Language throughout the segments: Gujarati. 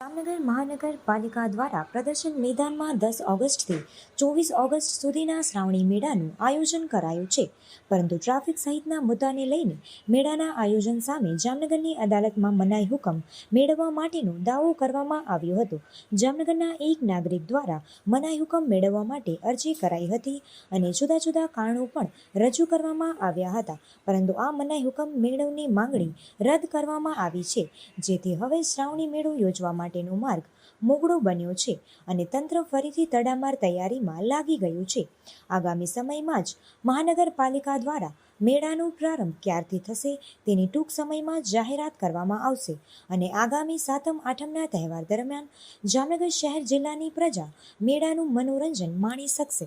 જામનગર મહાનગરપાલિકા દ્વારા પ્રદર્શન મેદાનમાં દસ ઓગસ્ટથી ચોવીસ ઓગસ્ટ સુધીના શ્રાવણી મેળાનું આયોજન કરાયું છે. પરંતુ ટ્રાફિક સહિતના મુદ્દાને લઈને મેળાના આયોજન સામે જામનગરની અદાલતમાં મનાઈ હુકમ મેળવવા માટેનો દાવો કરવામાં આવ્યો હતો. જામનગરના એક નાગરિક દ્વારા મનાઈ હુકમ મેળવવા માટે અરજી કરાઈ હતી અને જુદા જુદા કારણો પણ રજૂ કરવામાં આવ્યા હતા. પરંતુ આ મનાઈ હુકમ મેળવની માંગણી રદ કરવામાં આવી છે. જેથી હવે શ્રાવણી મેળો યોજવા માટેનો માર્ગ મોગળો બન્યો છે અને તંત્ર ફરીથી તડામાર તૈયારીમાં લાગી ગયું છે. આગામી સમયમાં જ મહાનગરપાલિકા દ્વારા મેળાનો પ્રારંભ ક્યારથી થશે તેની ટૂંક સમયમાં જાહેરાત કરવામાં આવશે અને આગામી સાતમ આઠમના તહેવાર દરમિયાન જામનગર શહેર જિલ્લાની પ્રજા મેળાનું મનોરંજન માણી શકશે.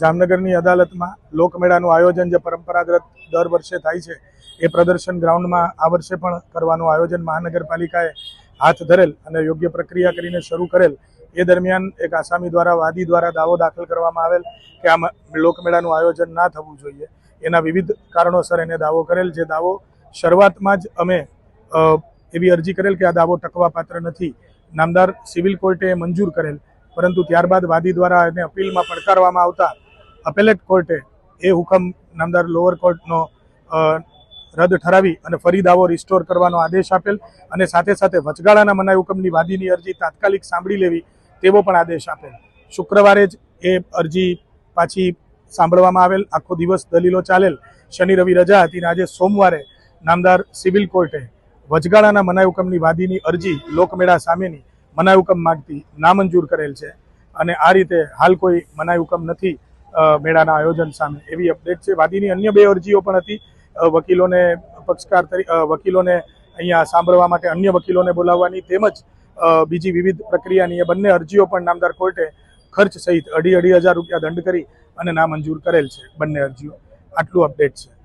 જામનગરની અદાલતમાં લોકમેળાનું આયોજન જે પરંપરાગત દર વર્ષે થાય છે, એ પ્રદર્શન ગ્રાઉન્ડમાં આ વર્ષે પણ કરવાનું આયોજન મહાનગરપાલિકાએ હાથ ધરેલ અને યોગ્ય પ્રક્રિયા કરીને શરૂ કરેલ એ દરમિયાન એક આસામી દ્વારા વાદી દ્વારા દાવો દાખલ કરવામાં આવેલ કે આ લોકમેળાનું આયોજન ના થવું જોઈએ. એના વિવિધ કારણોસર એને દાવો કરેલ જે દાવો શરૂઆતમાં જ અમે એવી અરજી કરેલ કે આ દાવો ટકવાપાત્ર નથી. નામદાર સિવિલ કોર્ટે મંજૂર કરેલ. પરંતુ ત્યારબાદ વાદી દ્વારા એને અપીલમાં પડકારવામાં આવતા અપેલેટ કોર્ટે એ હુકમ નામદાર લોઅર કોર્ટનો રદ ઠરાવી અને ફરી દાવો રિસ્ટોર કરવાનો આદેશ આપેલ અને સાથે સાથે વચગાળાના મનાઈ હુકમની વાદીની અરજી તાત્કાલિક સાંભળી લેવી તેવો પણ આદેશ આપેલ. શુક્રવારે જ એ અરજી પાછી સાંભળવામાં આવેલ. આખો દિવસ દલીલો ચાલેલ. શનિ, રવિ રજા હતી અને આજે સોમવારે નામદાર સિવિલ કોર્ટે વચગાળાના મનાઈ હુકમની વાદીની અરજી લોકમેળા સામેની મનાઈ હુકમ માગતી નામંજૂર કરેલ છે. અને આ રીતે હાલ કોઈ મનાઈ હુકમ નથી મેળાના આયોજન સામે. એવી અપડેટ છે. વાદીની અન્ય બે અરજીઓ પણ હતી. વકીલોને પક્ષકાર તરીકે વકીલોને અહીંયા સાંભળવા માટે અન્ય વકીલોને બોલાવવાની તેમજ બીજી વિવિધ પ્રક્રિયાની એ બંને અરજીઓ પણ નામદાર કોર્ટે ખર્ચ સહિત અઢી અઢી હજાર રૂપિયા દંડ કરી અને નામંજૂર કરેલ છે બંને અરજીઓ. આટલું અપડેટ છે.